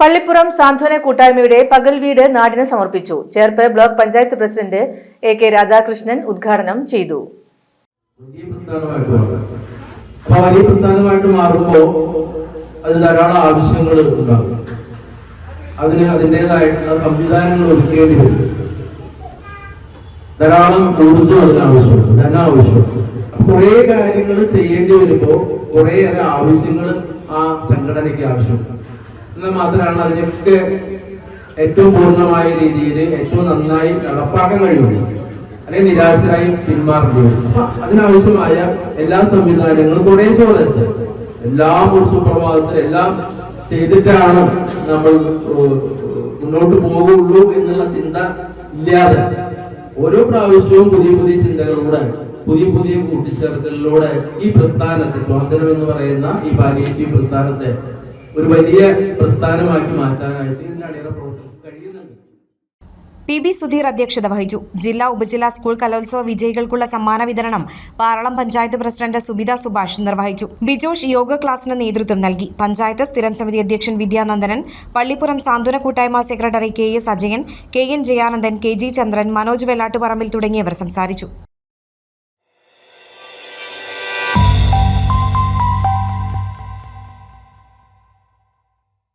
പള്ളിപ്പുറം സാന്ത്വന കൂട്ടായ്മയുടെ പകൽ വീട് നാടിന് സമർപ്പിച്ചു. Cherpu block panchayat president A K Radhakrishnan ഉദ്ഘാടനം ചെയ്തു. വലിയ പ്രസ്ഥാനമായിട്ട് മാറുമ്പോൾ അതിന് ധാരാളം ആവശ്യങ്ങൾ ഉണ്ടാകും. അതിന് അതിന്റെതായിട്ടുള്ള സംവിധാനങ്ങൾ ഒരുക്കേണ്ടി വരും. ധാരാളം ഊർജം അതിന് ആവശ്യമുണ്ട് ധനം ആവശ്യമുണ്ട്. കുറെ കാര്യങ്ങൾ ചെയ്യേണ്ടി വരുമ്പോൾ കുറേയേറെ ആവശ്യങ്ങൾ ആ സംഘടനയ്ക്ക് ആവശ്യമുണ്ട്. എന്നാൽ മാത്രമാണ് അതിനൊക്കെ ഏറ്റവും പൂർണമായ രീതിയിൽ ഏറ്റവും നന്നായി നടപ്പാക്കാൻ കഴിയുള്ളൂ അല്ലെങ്കിൽ നിരാശരായി പിന്മാറേണ്ടി അപ്പൊ അതിനാവശ്യമായ എല്ലാ സംവിധാനങ്ങളും കുറേശ്ശെ എല്ലാ എല്ലാം എല്ലാം ചെയ്തിട്ടാണ് നമ്മൾ മുന്നോട്ട് പോകുള്ളൂ എന്നുള്ള ചിന്ത ഇല്ലാതെ ഓരോ പ്രാവശ്യവും പുതിയ പുതിയ ചിന്തകളിലൂടെ പുതിയ പുതിയ കൂട്ടിച്ചേർക്കലിലൂടെ ഈ പ്രസ്ഥാനത്തെ സ്വാതന്ത്ര്യം എന്ന് പറയുന്ന ഈ പാലിയേറ്റീവ് പ്രസ്ഥാനത്തെ ഒരു വലിയ പ്രസ്ഥാനമാക്കി മാറ്റാനായിട്ട് പി ബി സുധീർ അധ്യക്ഷത വഹിച്ചു. ജില്ലാ ഉപജില്ലാ സ്കൂൾ കലോത്സവ വിജയികൾക്കുള്ള സമ്മാന വിതരണം പാറളം പഞ്ചായത്ത് പ്രസിഡന്റ് സുബിത സുഭാഷ് നിർവഹിച്ചു. ബിജോഷ് യോഗ ക്ലാസിന് നേതൃത്വം നൽകി. പഞ്ചായത്ത് സ്ഥിരം സമിതി അധ്യക്ഷൻ വിദ്യാനന്ദനൻ പള്ളിപ്പുറം സാന്ത്വന കൂട്ടായ്മ secretary K S Ajayan K N Jayanandan K G Chandran Manoj Vellattuparambil തുടങ്ങിയവർ സംസാരിച്ചു.